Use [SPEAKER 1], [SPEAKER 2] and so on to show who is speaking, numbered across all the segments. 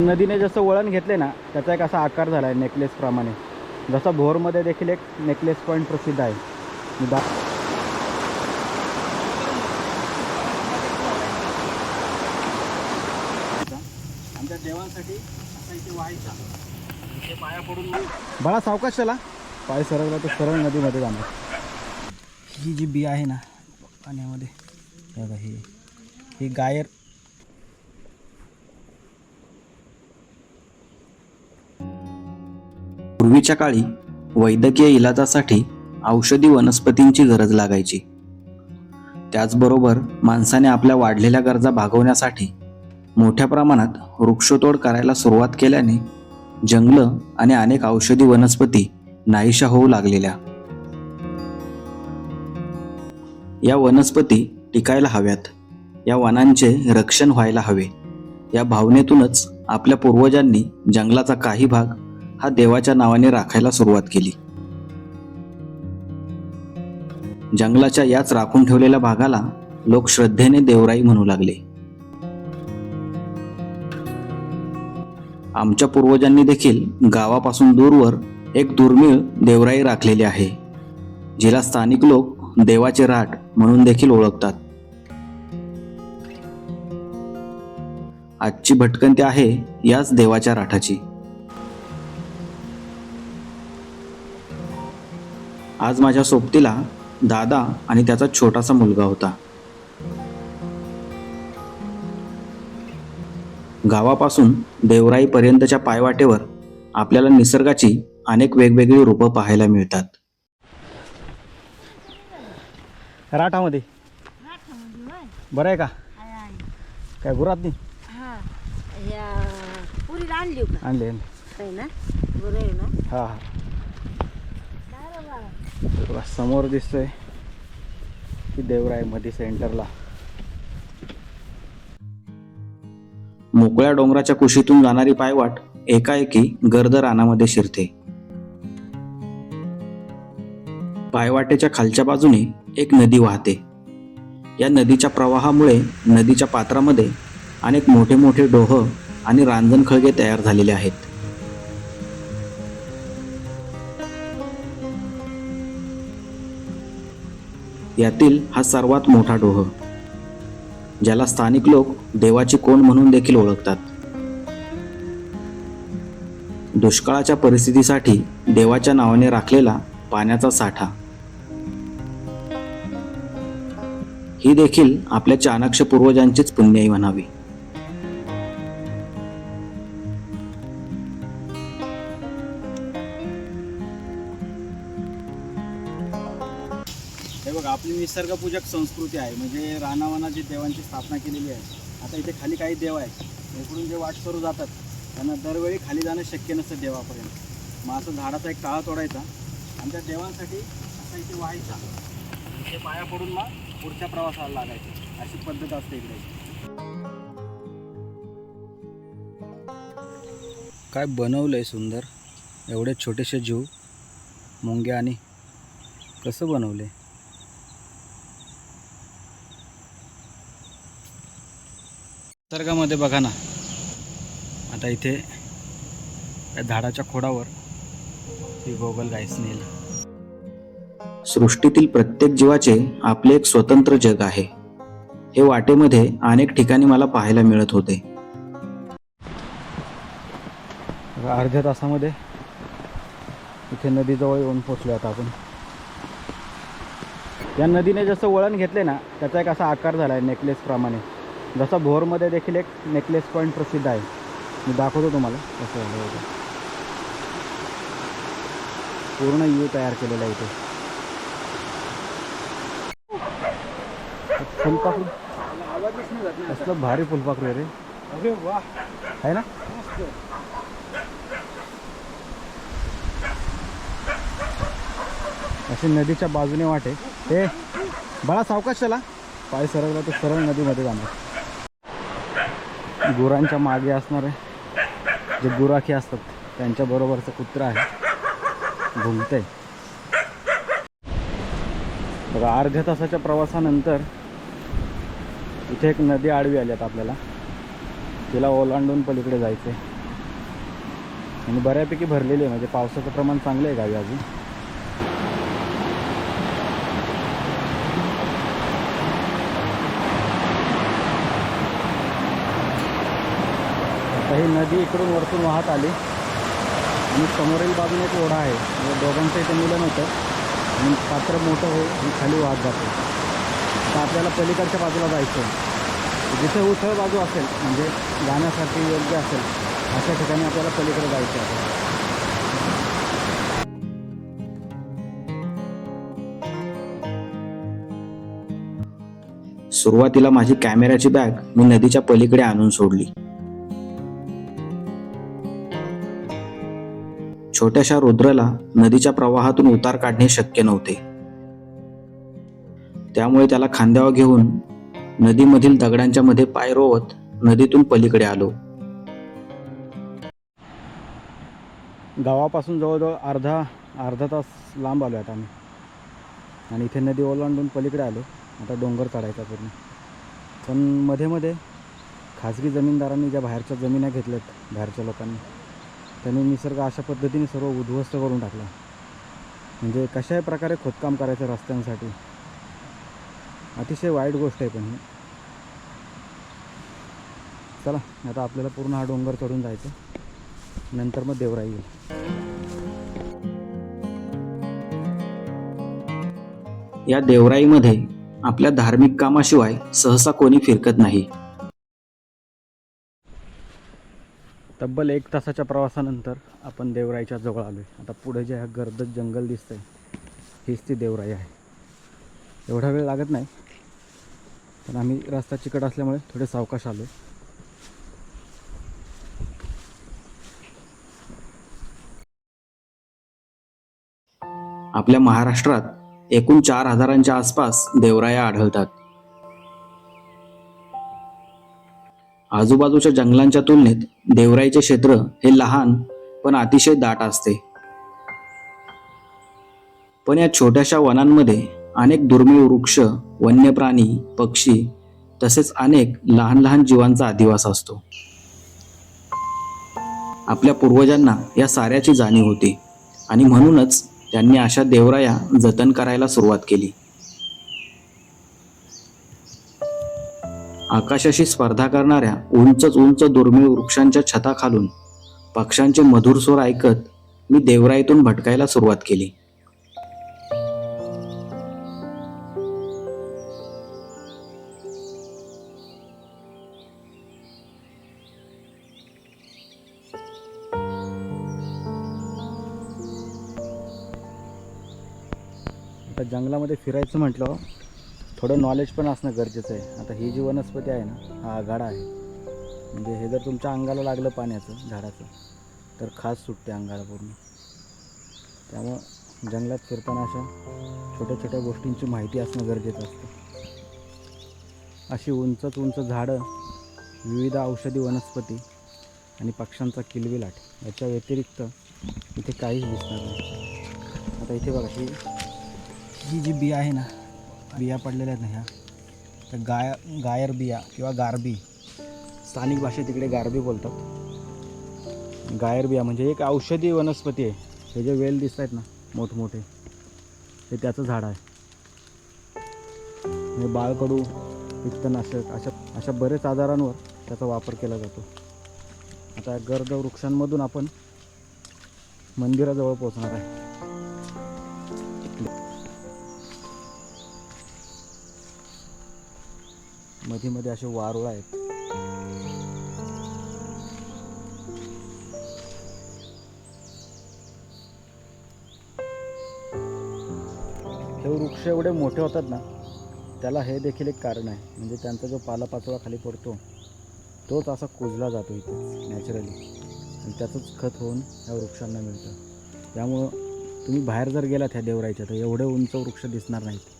[SPEAKER 1] नदीने जसं वळण घेतले ना त्याचा एक असा आकार झाला आहे नेकलेसप्रमाणे जसा भोरमध्ये देखील एक नेकलेस पॉईंट प्रसिद्ध आहे. दा आमच्या देवांसाठी असा इथे व्हायचा. इथे पाया पडून बाळा सावकाश चला. पाय सरकला तर सरळ नदीमध्ये जाणार. ही जी बी आहे ना पाण्यामध्ये ही गायर
[SPEAKER 2] पूर्वीच्या काळी वैद्यकीय इलाजासाठी औषधी वनस्पतींची गरज लागायची. त्याचबरोबर माणसाने आपल्या वाढलेल्या गरजा भागवण्यासाठी मोठ्या प्रमाणात वृक्षतोड करायला सुरुवात केल्याने जंगलं आणि अनेक औषधी वनस्पती नाहीशा होऊ लागलेल्या. या वनस्पती टिकायला हव्यात. या वनांचे रक्षण व्हायला हवे. या भावनेतूनच आपल्या पूर्वजांनी जंगलाचा काही भाग हा देवाच्या नावाने राखायला सुरुवात केली. जंगलाच्या याच राखून ठेवलेल्या भागाला लोक श्रद्धेने देवराई म्हणू लागले. आमच्या पूर्वजांनी देखील गावापासून दूरवर एक दुर्मिळ देवराई राखलेली आहे जिला स्थानिक लोक देवाचे राट म्हणून देखील ओळखतात. आजची भटकंती आहे याच देवाच्या राठाची. आज माझ्या सोबतीला दादा आणि त्याचा छोटासा मुलगा होता. गावापासून देवराईपर्यंतच्या पायवाटेवर आपल्याला निसर्गाची अनेक वेगवेगळी रूपं पाहायला मिळतात.
[SPEAKER 1] राठामध्ये. बरं आहे का. काय गुरात नाही?
[SPEAKER 3] हा या पुरीला आणली का
[SPEAKER 1] आणले आणले.
[SPEAKER 3] आहे ना? बरं आहे ना?
[SPEAKER 1] हा हा. बघा, समोर दिसतोय की देवरायमध्ये सेंटरला.
[SPEAKER 2] मोकळ्या डोंगराच्या कुशीतून जाणारी पायवाट एकाएकी गर्द रानामध्ये शिरते. पायवाटेच्या खालच्या बाजूने एक नदी वाहते. या नदीच्या प्रवाहामुळे नदीच्या पात्रामध्ये अनेक मोठे मोठे डोह आणि रांजण खळगे तयार झालेले आहेत. यातील हा सर्वात मोठा डोह ज्याला स्थानिक लोक देवाची कोण म्हणून देखील ओळखतात. दुष्काळाच्या परिस्थितीसाठी देवाच्या नावाने राखलेला पाण्याचा साठा. ही देखील आपल्या चाणक्य पूर्वजांचीच पुण्याई म्हणावी.
[SPEAKER 1] निसर्गपूजक संस्कृती आहे. म्हणजे रानावनाची देवांची स्थापना केलेली आहे. आता इथे खाली काही देव आहेत. इकडून जे वाट करू जातात त्यांना दरवेळी खाली जाणं शक्य नसतं देवापर्यंत. मग असं झाडाचा एक टाळा तोडायचा आणि त्या देवांसाठी असा इथे व्हायचा. ते पाया पडून मग पुढच्या प्रवासाला लागायचे. अशी पद्धत असते इकडे. काय बनवलंय सुंदर? एवढे छोटेसे जीव मुंग्या आणि कसं बनवले? निसर्गामध्ये बघा ना. आता इथे या झाडाच्या खोडावर ही गोगल गाय स्नेल
[SPEAKER 2] सृष्टीतील प्रत्येक जीवाचे आपले एक स्वतंत्र जग आहे. हे वाटेमध्ये अनेक ठिकाणी मला पाहायला मिळत होते.
[SPEAKER 1] अर्ध्या तासामध्ये इथे नदीजवळ येऊन पोचलो आता आपण. या नदीने जसं वळण घेतले ना त्याचा एक असा आकार झाला आहे नेकलेसप्रमाणे जसा भोरमध्ये देखील एक नेकलेस पॉईंट प्रसिद्ध आहे. मी दाखवतो तुम्हाला. कसं झालं होतं पूर्ण यू तयार केलेला आहे इथे. फुलपाखरू. कसलं भारी फुलपाखरू आहे रे. अरे वा. आहे ना? अशी नदीच्या बाजूने वाटे हे बाळा सावकाश चला. पाय सरकला तर सरळ नदीमध्ये जाणार. गुरांच्या मागे असणारे जे गुराखी असतात त्यांच्या बरोबरचं कुत्रा आहे. घुमते बघा अर्ध्या तासाच्या प्रवासानंतर इथे एक नदी आडवी आली आता आपल्याला. तिला ओलांडून पलीकडे जायचं आणि बऱ्यापैकी भरलेली आहे म्हणजे पावसाचं प्रमाण चांगलं आहे गावी अजून. ही नदी इकडून वरतून वाहत आली. आणि समोरील बाजूने एक ओढा आहे. म्हणजे दोघांचं इथे मिलन होतं. आणि पात्र मोठं होईल आणि खाली वाहत जाते. तर आपल्याला पलीकडच्या बाजूला जायचं आहे. जिथे उथळ बाजू असेल म्हणजे जाण्यासाठी योग्य असेल अशा ठिकाणी आपल्याला पलीकडे जायचं आहे.
[SPEAKER 2] सुरुवातीला माझी कॅमेऱ्याची बॅग मी नदीच्या पलीकडे आणून सोडली. छोट्याशा रुद्रला नदीच्या प्रवाहातून उतार काढणे शक्य नव्हते. त्यामुळे त्याला खांद्यावर घेऊन नदीमधील दगडांच्या मध्ये पाय रोवत नदीतून पलीकडे आलो.
[SPEAKER 1] गावापासून जवळजवळ अर्धा अर्धा तास लांब आलो आता आम्ही. आणि इथे नदी ओलांडून पलीकडे आलो. आता डोंगर चढायचा पूर्ण. पण मध्ये मध्ये खाजगी जमीनदारांनी ज्या बाहेरच्या जमिन्या घेतल्यात बाहेरच्या लोकांनी त्यांनी निसर्ग अशा पद्धतीने सर्व उद्ध्वस्त करून टाकला. म्हणजे कशाही प्रकारे खोदकाम करायचं रस्त्यांसाठी. अतिशय वाईट गोष्ट आहे पण ही. चला आता आपल्याला पूर्ण हा डोंगर चढून जायचं. नंतर मग देवराई येईल.
[SPEAKER 2] या देवराईमध्ये आपल्या धार्मिक कामाशिवाय सहसा कोणी फिरकत नाही.
[SPEAKER 1] तब्बल एक तासाच्या प्रवासानंतर आपण देवराईच्या जवळ आलो आहे आता पुढे जे हा गर्दच जंगल आहे हीच ती देवराई आहे. एवढा वेळ लागत नाही पण आम्ही रस्ता चिकट असल्यामुळे थोडे सावकाश आलो
[SPEAKER 2] आपल्या महाराष्ट्रात एकूण चार हजारांच्या आसपास देवराया आढळतात. आजूबाजूच्या जंगलांच्या तुलनेत देवराईचे क्षेत्र हे लहान पण अतिशय दाट असते. पण या छोट्याशा वनांमध्ये अनेक दुर्मिळ वृक्ष वन्य प्राणी पक्षी तसेच अनेक लहान लहान जीवांचा अधिवास असतो. आपल्या पूर्वजांना या साऱ्याची जाणीव होती आणि म्हणूनच त्यांनी अशा देवराया जतन करायला सुरुवात केली. आकाशाशी स्पर्धा करणाऱ्या उंचच उंच दुर्मिळ वृक्षांच्या छताखालून पक्ष्यांचे मधुर स्वर ऐकत मी देवराईतून भटकायला सुरुवात केली.
[SPEAKER 1] जंगलामध्ये फिरायचं म्हटलं थोडं नॉलेज पण असणं गरजेचं आहे. आता ही जी वनस्पती आहे ना हा आघाडा आहे. म्हणजे हे जर तुमच्या अंगाला लागलं पाण्याचं झाडाचं तर खास सुटते अंगाला पूर्ण. त्यामुळं जंगलात फिरताना अशा छोट्या छोट्या गोष्टींची माहिती असणं गरजेचं असतं. अशी उंचच उंच झाडं विविध औषधी वनस्पती आणि पक्ष्यांचा किलविलाट याच्या व्यतिरिक्त इथे काहीच दिसणार नाही. आता इथे बघा ही ही जी बी आहे ना बिया पडलेल्या आहेत ना ह्या. त्या गाय गायर बिया किंवा गारबी. स्थानिक भाषेत तिकडे गारबी बोलतात. गायर बिया म्हणजे एक औषधी वनस्पती आहे. हे जे वेल दिसत आहेत ना मोठमोठे हे त्याचं झाड आहे. हे बाळकडू पित्तनाशक अशा अशा बरेच आजारांवर त्याचा वापर केला जातो. आता गर्द वृक्षांमधून आपण मंदिराजवळ पोहोचणार आहे. मध्ये मध्ये असे वारुळ आहेत. हे वृक्ष एवढे मोठे होतात ना त्याला हे देखील एक कारण आहे. म्हणजे त्यांचा जो पालापाचोळा खाली पडतो तोच असा कुजला जातो इथे नॅचरली आणि त्याचंच खत होऊन या वृक्षांना मिळतं. त्यामुळं तुम्ही बाहेर जर गेलात ह्या देवराईच्या तर एवढे उंच वृक्ष दिसणार नाहीत.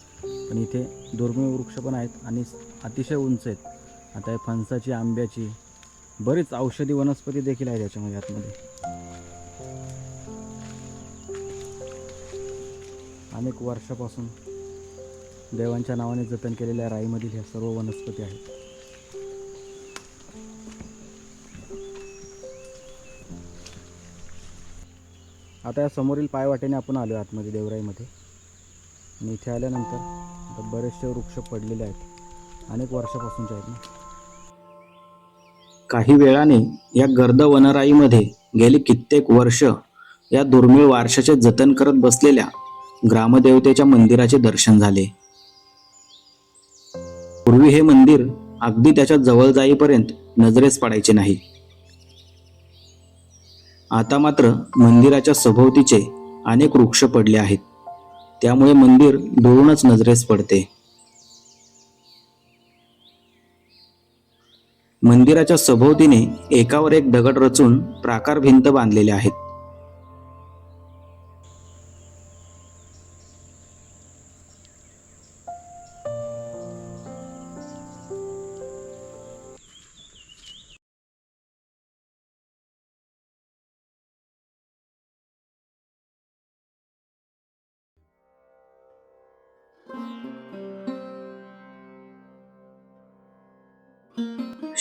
[SPEAKER 1] पण इथे दुर्मिळ वृक्ष पण आहेत आणि अतिशय उंच आहेत. आता हे फणसाची आंब्याची बरीच औषधी वनस्पती देखील आहे याच्यामध्ये आतमध्ये. अनेक वर्षापासून देवांच्या नावाने जतन केलेल्या राईमधील ह्या सर्व वनस्पती आहेत. आता या समोरील पायवाटेने आपण आलो आतमध्ये देवराईमध्ये. आणि इथे आल्यानंतर आता बरेचसे वृक्ष पडलेले आहेत. अनेक वर्षापासूनचे आहेत ना.
[SPEAKER 2] काही वेळाने या गर्द वनराईमध्ये गेली कित्येक वर्ष या दुर्मिळ वारशाचे जतन करत बसलेल्या ग्रामदेवतेच्या मंदिराचे दर्शन झाले. पूर्वी हे मंदिर अगदी त्याच्याजवळ जाईपर्यंत नजरेस पडायचे नाही. आता मात्र मंदिराच्या सभोवतीचे अनेक वृक्ष पडले आहेत. त्यामुळे मंदिर दुरूनच नजरेस पडते. मंदिराच्या सभोवतीने एकावर एक दगड रचून प्राकार भिंत बांधलेल्या आहेत.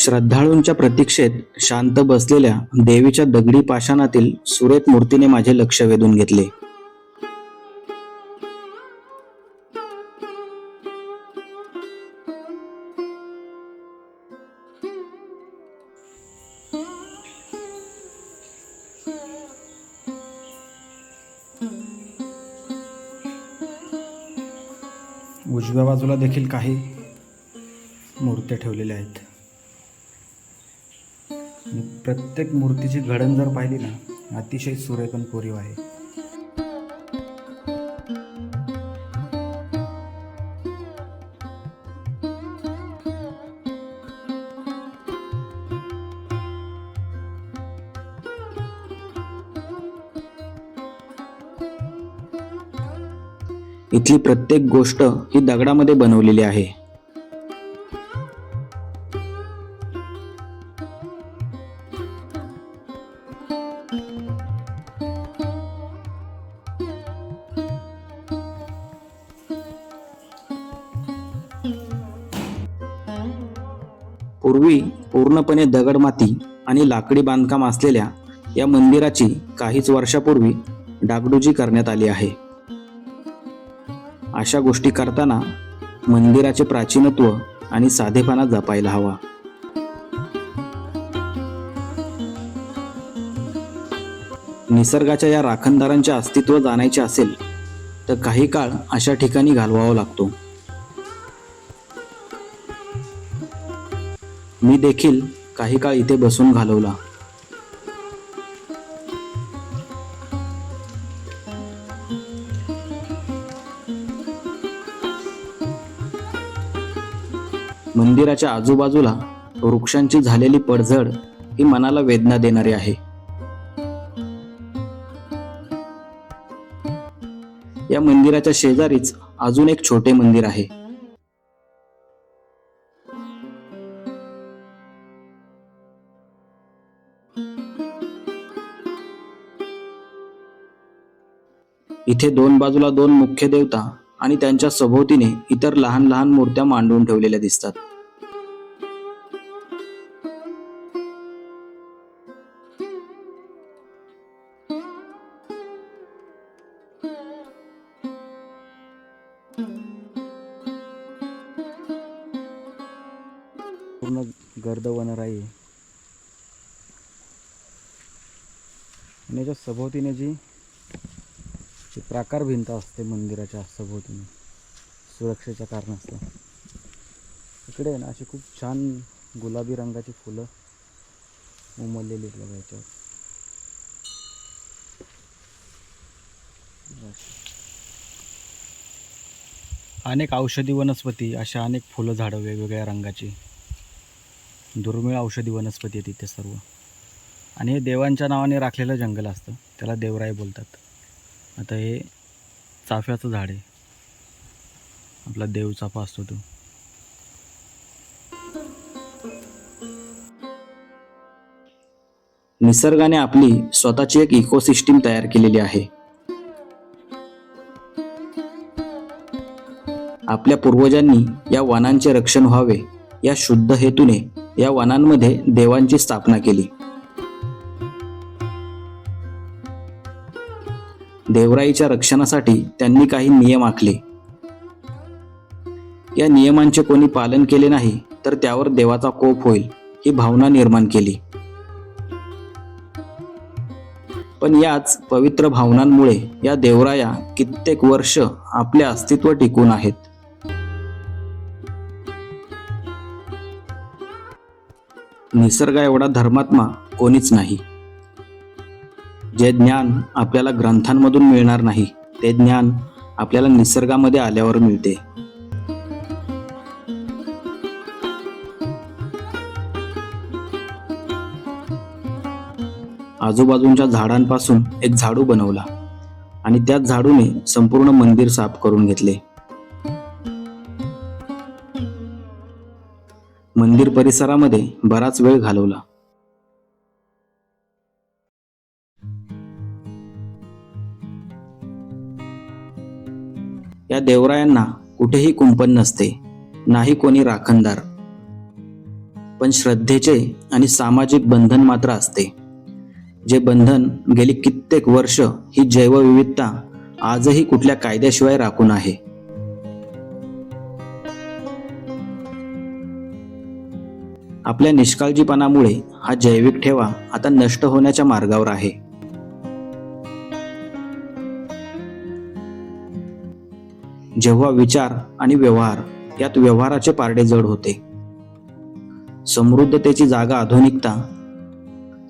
[SPEAKER 2] श्रद्धाळूंच्या प्रतीक्षेत शांत बसलेल्या देवीच्या दगडी पाषाणातील सुरेख मूर्तीने माझे लक्ष वेधून घेतले.
[SPEAKER 1] उजव्या बाजूला देखील काही मूर्त्या ठेवलेल्या आहेत. प्रत्येक मूर्तीची घडण जर पाहिली ना अतिशय सुरेखन कोरीव आहे.
[SPEAKER 2] इथली प्रत्येक गोष्ट ही दगडामध्ये बनवलेली आहे. पूर्णपणे पूर्णपणे दगडमाती आणि लाकडी बांधकाम असलेल्या या मंदिराची काहीच वर्षापूर्वी डागडुजी करण्यात आली आहे. अशा गोष्टी करताना मंदिराचे प्राचीनत्व आणि साधेपणा जपायला हवा. निसर्गाच्या या राखणदारांचे अस्तित्व जाणायचे असेल तर काही काळ अशा ठिकाणी घालवावा लागतो. मी देखील काही काळ इथे बसून घालवला. मंदिराच्या आजूबाजूला वृक्षांची झालेली पडझड ही मनाला वेदना देणारी आहे. या मंदिराच्या शेजारीच अजून एक छोटे मंदिर आहे. इथे दोन बाजूला दोन मुख्य देवता आणि त्यांच्या सभोवतीने इतर लहान लहान मूर्त्या मांडून ठेवलेल्या दिसतात.
[SPEAKER 1] पूर्ण गर्द वनराई. आणि याच्या सभोवतीने जी ती प्राकार भिंत असते मंदिराच्या सभोवतीने. सुरक्षेच्या कारणास्तव. इकडे आहे ना अशी खूप छान गुलाबी रंगाची फुलं उमललेली आहेत बघा याच्यावर. अनेक औषधी वनस्पती अशा अनेक फुलं झाडं वेगवेगळ्या रंगाची. दुर्मिळ औषधी वनस्पती आहेत इथे सर्व. आणि हे देवांच्या नावाने राखलेलं जंगल असतं. त्याला देवराय बोलतात. आता हे चाफ्याचं झाड आहे. आपला देवचाफा असतो तो.
[SPEAKER 2] निसर्गाने आपली स्वतःची एक इकोसिस्टीम तयार केलेली आहे. आपल्या पूर्वजांनी या वनांचे रक्षण व्हावे या शुद्ध हेतूने या वनांमध्ये देवांची स्थापना केली. देवराईच्या रक्षणासाठी त्यांनी काही नियम आखले. या नियमांचे कोणी पालन केले नाही तर त्यावर देवाचा कोप होईल ही भावना निर्माण केली. पण याच पवित्र भावनांमुळे या देवराया कित्येक वर्ष आपले अस्तित्व टिकून आहेत. निसर्ग एवढा धर्मात्मा कोणीच नाही. जे ज्ञान आपल्याला ग्रंथांमधून मिळणार नाही ते ज्ञान आपल्याला निसर्गामध्ये आल्यावर मिळते. आजूबाजूच्या झाडांपासून एक झाडू बनवला आणि त्याच झाडूने संपूर्ण मंदिर साफ करून घेतले. मंदिर परिसरामध्ये बराच वेळ घालवला. या देवरायांना कुठेही कुंपण नसते नाही कोणी राखणदार. पण श्रद्धेचे आणि सामाजिक बंधन मात्र असते. जे बंधन गेली कित्येक वर्ष ही जैवविविधता आजही कुठल्या कायद्याशिवाय राखून आहे. आपल्या निष्काळजीपणामुळे हा जैविक ठेवा आता नष्ट होण्याच्या मार्गावर आहे. जेव्हा विचार आणि व्यवहार यात व्यवहाराचे पारडे जड होते. समृद्धतेची जागा आधुनिकता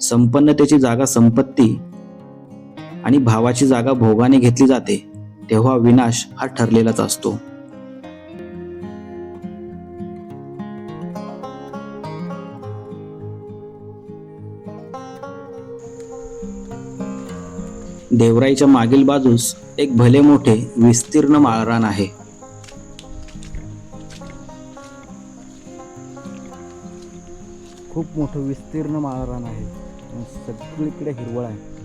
[SPEAKER 2] संपन्नतेची जागा संपत्ती आणि भावाची जागा भोगाने घेतली जाते तेव्हा विनाश हा ठरलेलाच असतो. देवराईच्या मागील बाजूस एक भले मोठे विस्तीर्ण माळरान आहे.
[SPEAKER 1] खूप मोठं विस्तीर्ण माळरान आहे. सगळीकडे हिरवळ आहे.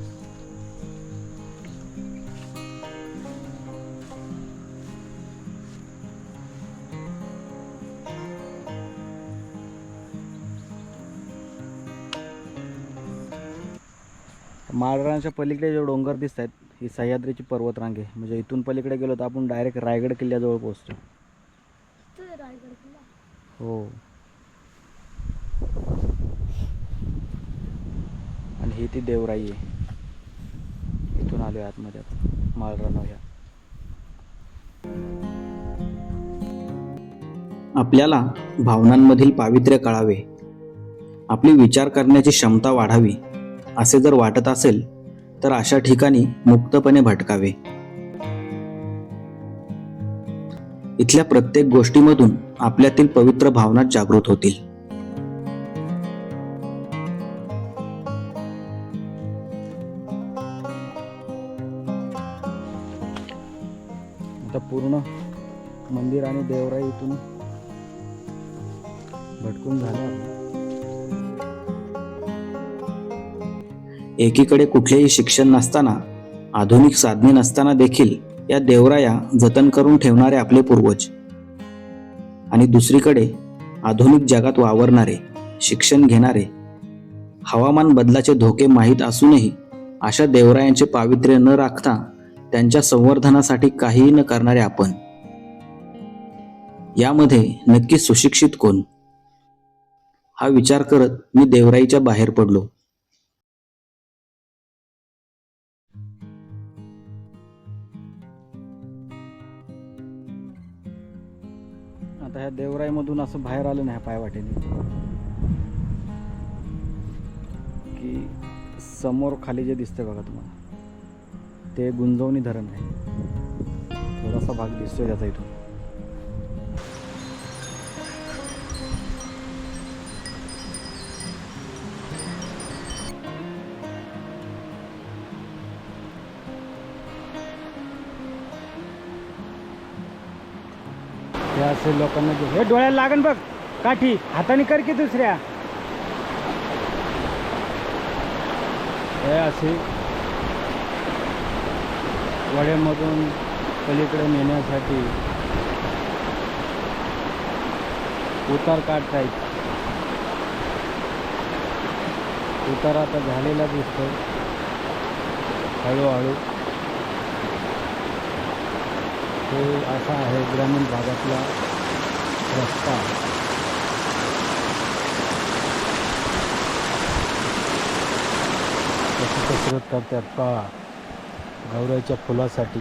[SPEAKER 1] माळरानाच्या पलीकडे जे डोंगर दिसत आहेत ही सह्याद्रीची पर्वतरांग. म्हणजे इथून पलीकडे गेलो तर आपण डायरेक्ट रायगड किल्ल्याजवळ पोहोचतो. हो. आणि ही ती देवराई आहे. इथून आलो आतमध्ये आता माळरानाव ह्या.
[SPEAKER 2] आपल्याला भावनांमधील पावित्र्य कळावे. आपली विचार करण्याची क्षमता वाढावी. असे जर वाटत असेल तर अशा ठिकाणी मुक्तपणे भटकावे. इथल्या प्रत्येक गोष्टीमधून आपल्यातील पवित्र भावना जागृत होतील.
[SPEAKER 1] आता पूर्ण मंदिर आणि देवराई इथून भटकून झालं
[SPEAKER 2] एकीकडे कुठलेही शिक्षण नसताना आधुनिक साधने नसताना देखील या देवराया जतन करून ठेवणारे आपले पूर्वज. आणि दुसरीकडे आधुनिक जगात वावरणारे शिक्षण घेणारे हवामान बदलाचे धोके माहीत असूनही अशा देवरायांचे पावित्र्य न राखता त्यांच्या संवर्धनासाठी काहीही न करणारे आपण. यामध्ये नक्की सुशिक्षित कोण? हा विचार करत मी देवराईच्या बाहेर पडलो.
[SPEAKER 1] ह्या देवराईमधून असं बाहेर आलं नाही पायवाटेने. की समोर खाली जे दिसतंय बघा तुम्हाला ते गुंजवणी धरण आहे. थोडासा भाग दिसतोय त्याचा इथून. हे असे लोकांना हे डोळ्याला लागन बघ. काठी. हाताने कर की दुसऱ्या. हे असे वड्यामधून पलीकडे नेण्यासाठी उतार काढतायत. उतार आता झालेला दिसतो हळूहळू. हे असा आहे ग्रामीण भागातला रस्ता. कशी कसरत करतात पहा गौराईच्या फुलासाठी.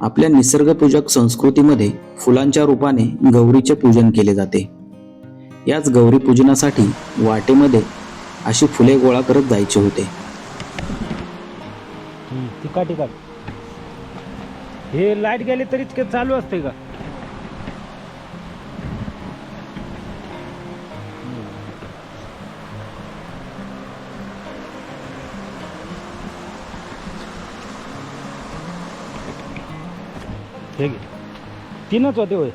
[SPEAKER 2] आपल्या निसर्गपूजक संस्कृतीमध्ये फुलांच्या रूपाने गौरीचे पूजन केले जाते. याच गौरी पूजनासाठी वाटेमध्ये अशी फुले गोळा करत जायचे होते.
[SPEAKER 1] काठी टिका हे लाइट गेले तरी इतके चालू असते का? हे घे. तीनच होते होय.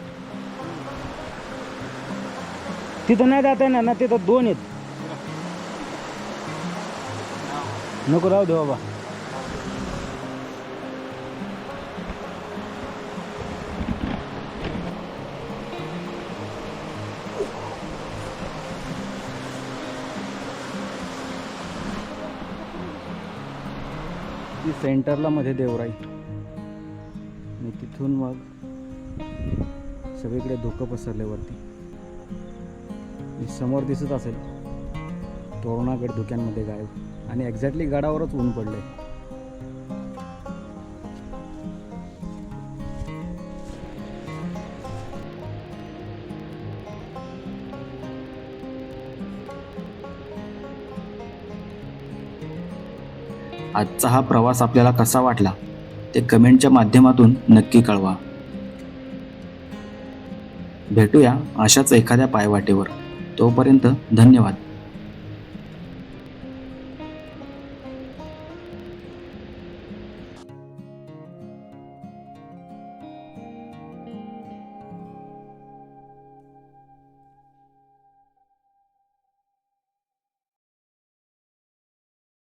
[SPEAKER 1] तिथं नाही जाता येणार ना तिथं दोन आहेत. नको राहू दे बाबा. सेंटरला मध्ये देवराई. आणि तिथून मग सगळीकडे धुकं पसरले वरती. समोर दिसत असेल तोरणागड धुक्यांमध्ये गायब. आणि एक्झॅक्टली गडावरच ऊन पडले
[SPEAKER 2] आजचा हा प्रवास आपल्याला कसा वाटला ते कमेंटच्या माध्यमातून नक्की कळवा. भेटूया अशाच एखाद्या पायवाटेवर. तोपर्यंत धन्यवाद.